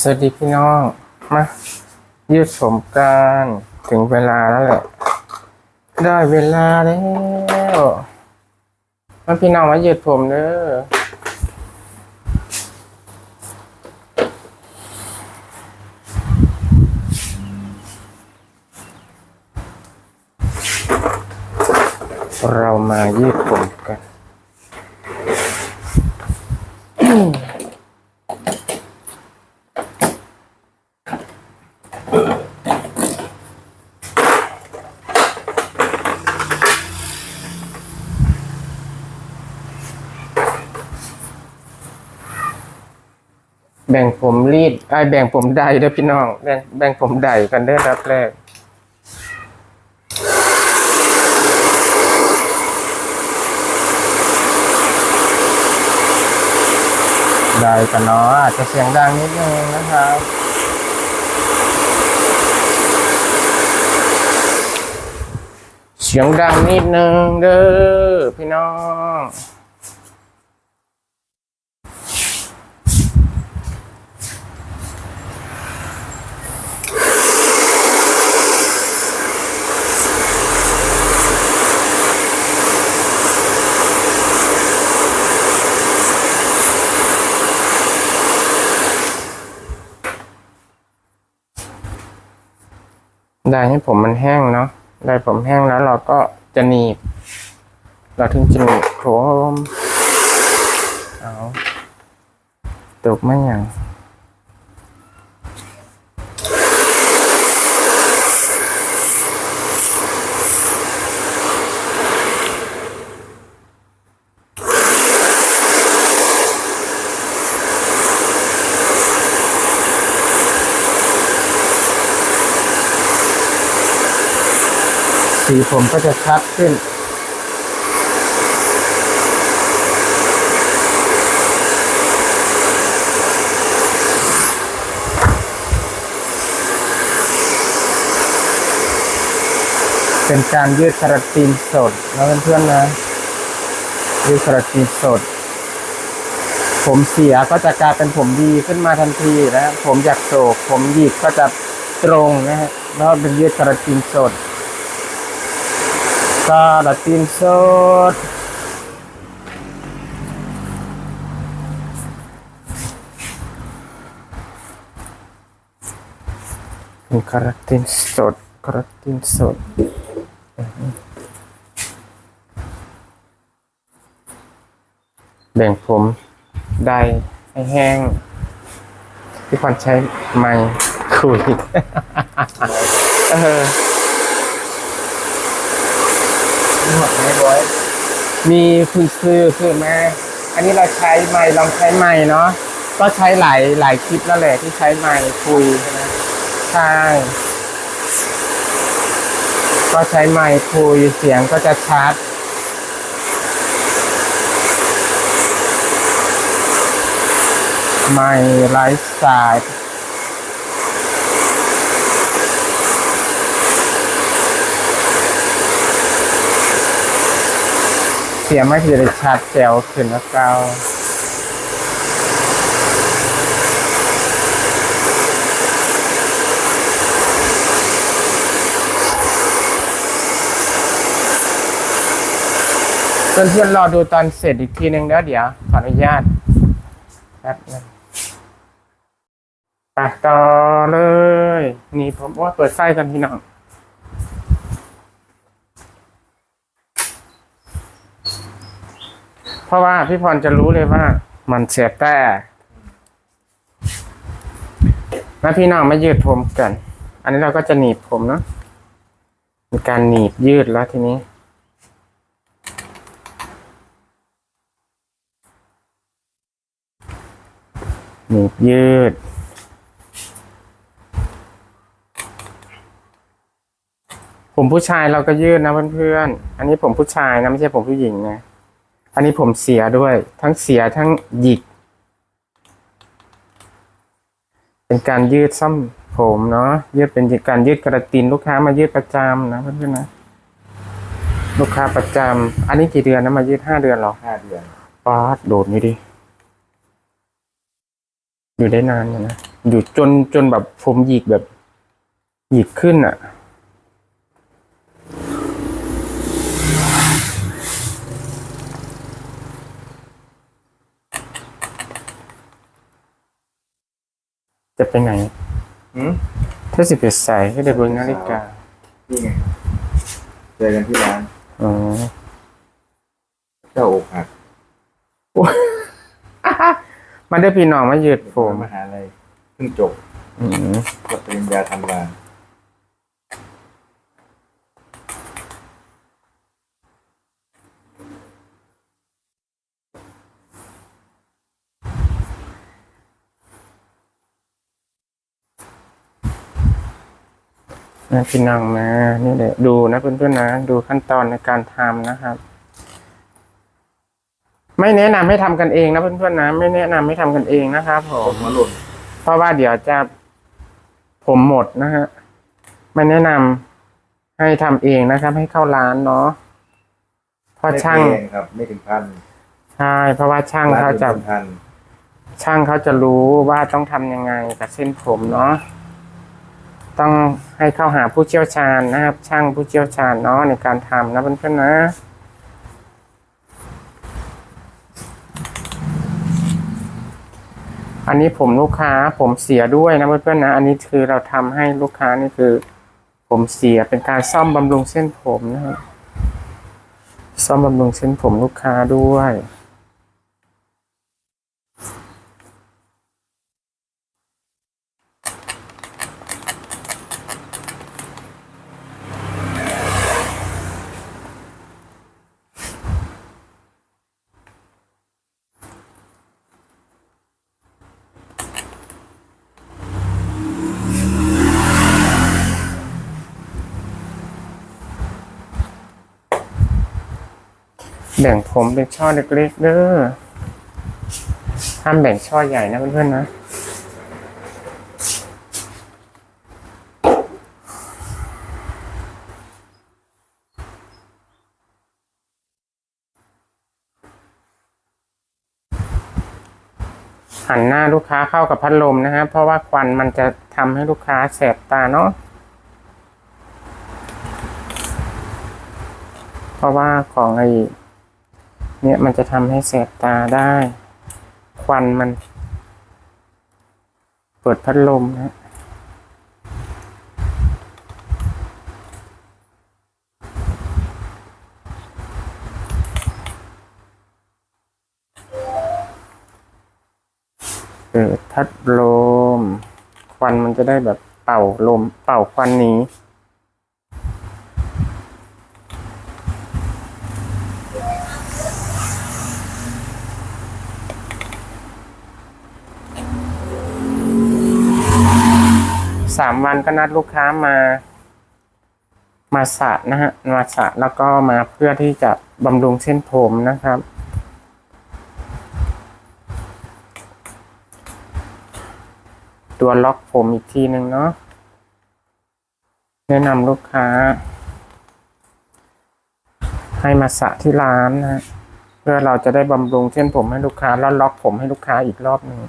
สวัสดีพี่น้อง มา ยืดผมกันถึงเวลาแล้วแหละ ได้เวลาแล้วมาพี่น้องมายืดผมเด้อเรามายืดผม แบ่งผมรีดไอ้แบ่งผมใดเด้อพี่น้อง แบ่งแบ่งผมใดกันเด้อรับแรกได้กันเนาะอาจจะเสียงดังนิดนึงนะครับเสียงดังนิดนึงเด้อพี่น้อง ได้ให้ผมมันแห้งเนาะได้ผมแห้งแล้วเราก็จะหนีบ เราถึงจะหนีบผมเอาตกไม่อย่าง สีผมก็จะชัดขึ้น เป็นการยืดคาราตินสดนะเพื่อนๆนะยืดคาราตินสด ผมเสียก็จะกลายเป็นผมดีขึ้นมาทันทีนะผมอยากโศกผมหยิกก็จะตรงนะฮะแล้วเป็นยืดคาราตินสด คาราตินสดเป็นคาราตินสดคาราตินสดแบ่งผมได้ให้แห้งพี่พรใช้ไม้คุย เออหมดไม่ร้อยมีคุณซื้อคือแม่อันนี้เราใช้ไม้ลองใช้ไม้เนาะก็ใช้หลายหลายคลิปแล้วแหละที่ใช้ไม้คุยใช่ไหมใช่ก็ใช้ไม้คุยเสียงก็จะชัดไม้ไลฟ์สไต เสียงไม่คือได้ชัดแจ๋วขึ้นแล้วเก้าเพื่อนๆรอดูตอนเสร็จอีกทีหนึ่งแล้วเดี๋ยวขออนุญาตแป๊บนึงไปต่อเลย นี่ผมว่าเปิดไส้กันพี่น้อง เพราะว่าพี่พรจะรู้เลยว่า มันเสียแต่แล้วพี่น้องไมายืดผมกัน อันนี้เราก็จะหนีบผมเนาะมีการหนีบยืดแล้วทีนี้หนีบยืด ผมผู้ชายเราก็ยืดนะเพื่อนๆ อันนี้ผมผู้ชายนะไม่ใช่ผมผู้หญิงนะ อันนี้ผมเสียด้วย ทั้งเสียทั้งหยิก เป็นการยืดซ่อมผมเนาะยืดเป็นการยืดกระตินลูกค้ามายืดประจำนะเพื่อนๆนะ ลูกค้าประจำอันนี้กี่เดือนนะมายืดห้าเดือนเหรอห้าเดือนป๊าดโดดอยู่ดิอยู่ได้นานอยู่นะอยู่จนจนแบบผมหยิกแบบหยิกขึ้นอะ จะไปไหนหืมถ้าสิบเอ็ดใส่ก็ได้เบิ่งนาฬิกานี่ไงเจอกันที่ร้านอ๋อเจ้าอกหักมาได้พี่น้องมายืดผมมหาลัยเพิ่งจบอืมกับปริญญาทำงาน นะพี่น้องนะนี่แหละดูนะเพื่อนๆนะ ดูขั้นตอนในการทำนะครับ ไม่แนะนำให้ทำกันเองนะเพื่อนๆนะ ไม่แนะนำให้ทำกันเองนะครับผผมมมาหล่นเพราะว่าเดี๋ยวจะผมหมดนะฮะไม่แนะนำให้ทำเองนะครับ ให้เข้าร้านเนาะเพราะช่างไม่แพครับ ไม่ถึงพันใช่เพราะว่าช่างเขาจะร้นเป็นพัน ช่างเขาจะรู้ว่าต้องทำยังไงกับเส้นผมเนาะ ต้องให้เข้าหาผู้เชี่ยวชาญนะครับ ช่างผู้เชี่ยวชาญเนาะในการทำนะเพื่อนๆนะอันนี้ผมลูกค้าผมเสียด้วยนะเพื่อนๆนะ อันนี้คือเราทำให้ลูกค้านี่คือ ผมเสียเป็นการซ่อมบำรุงเส้นผมนะครับซ่อมบำรุงเส้นผมลูกค้าด้วย แบ่งผมเป็นช่อเล็กๆเด้อห้ามแบ่งช่อใหญ่นะเพื่อนๆนะหันหน้าลูกค้าเข้ากับพัดลมนะฮะเพราะว่าควันมันจะทำให้ลูกค้าแสบตาเนาะเพราะว่าของไอ้ เนี่ยมันจะทำให้แสบตาได้ ควันมัน เปิดพัดลมนะเปิดพัดลม ควันมันจะได้แบบเป่าลม เป่าควันหนี้ สามวันก็นัดลูกค้ามา มาสระนะฮะ มาสระแล้วก็มาเพื่อที่จะบำรุงเส้นผมนะครับ ตัวล็อกผมอีกทีหนึ่งเนาะแนะนำลูกค้า ให้มาสระที่ร้านนะฮะเพื่อเราจะได้บำรุงเส้นผมให้ลูกค้าแล้วล็อกผมให้ลูกค้าอีกรอบหนึ่ง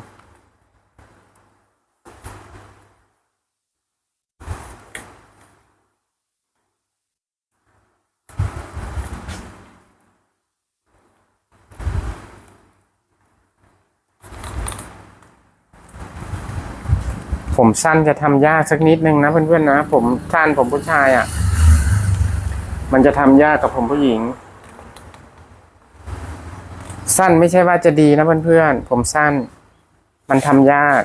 ผมสั้นจะทำยากสักนิดนึงนะเพื่อนๆนะผมสั้นผมผู้ชายอะ่ะ มันจะทำยากกับผมผู้หญิง สั้นไม่ใช่ว่าจะดีนะเพื่อนๆผมสั้น มันทำยาก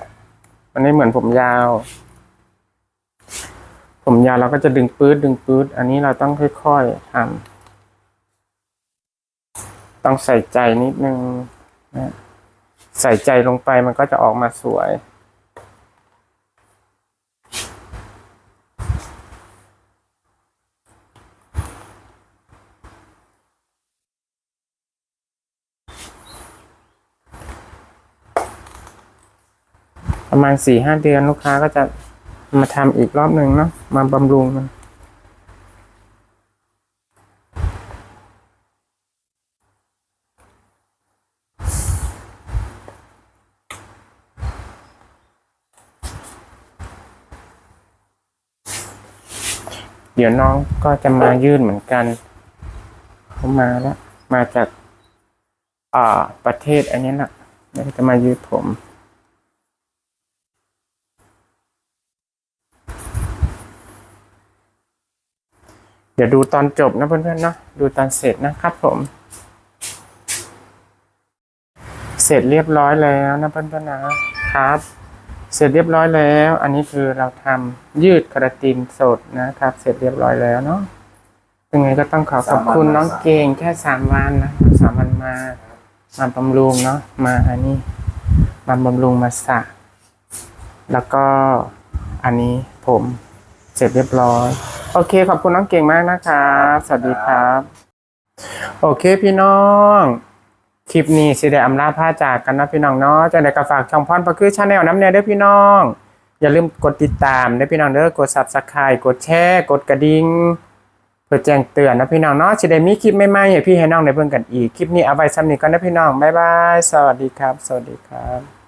มันไม่เหมือนผมยาว ผมยาวเราก็จะดึงปื๊ดดึงปื๊ดอันนี้เราต้องค่อยๆทำต้องใส่ใจนิดนึงนะใส่ใจลงไปมันก็จะออกมาสวย ประมาณสี่ห้าเดือนลูกค้าก็จะมาทำอีกรอบหนึ่งเนาะมาบำรุงมันเดี๋ยวน้องก็จะมายื่นเหมือนกันเขามาแล้ว มาจากอ่าประเทศอันนี้นะ่ะแล้จะมายืดผม ดี๋ยวดูตอนจบนะเพื่อนๆเนาะดูตอนเสร็จนะครับผม เสร็จเรียบร้อยแล้วนะเพื่อนๆนะครับ เสร็จเรียบร้อยแล้ว อันนี้คือเราทำยืดกระตินสดนะครับ เสร็จเรียบร้อยแล้วเนาะยังไงก็ต้องขอขอบคุณน้องเก่งแค่สามวันนะสามวันมามาบำรุงเนาะมาอันนี้มาบำรุงมาสระแล้วก็อันนี้ผมเสร็จเรียบร้อย โอเคขอบคุณน้องเก่งมากนะครับ สวัสดีครับ โอเคพี่น้องคลิปนี้สิได้อำลาผ้าจากกันนะพี่น้องเนาะจังไดก็ฝากช่องพรประคือชาแนลน้ำแน่เด้อพี่น้อง อย่าลืมกดติดตามเด้อพี่น้องเด้อกด Subscribe กดแชร์ กดกระดิ่งเพื่อแจ้งเตือนนะพี่น้องเนาะสิได้มีคลิปใหม่ๆให้พี่ให้น้องได้เบิ่งกันอีกคลิปนี้เอาไว้ซ้ำนี้ก่อนนะพี่น้องบ๊ายบายสวัสดีครับ สวัสดีครับ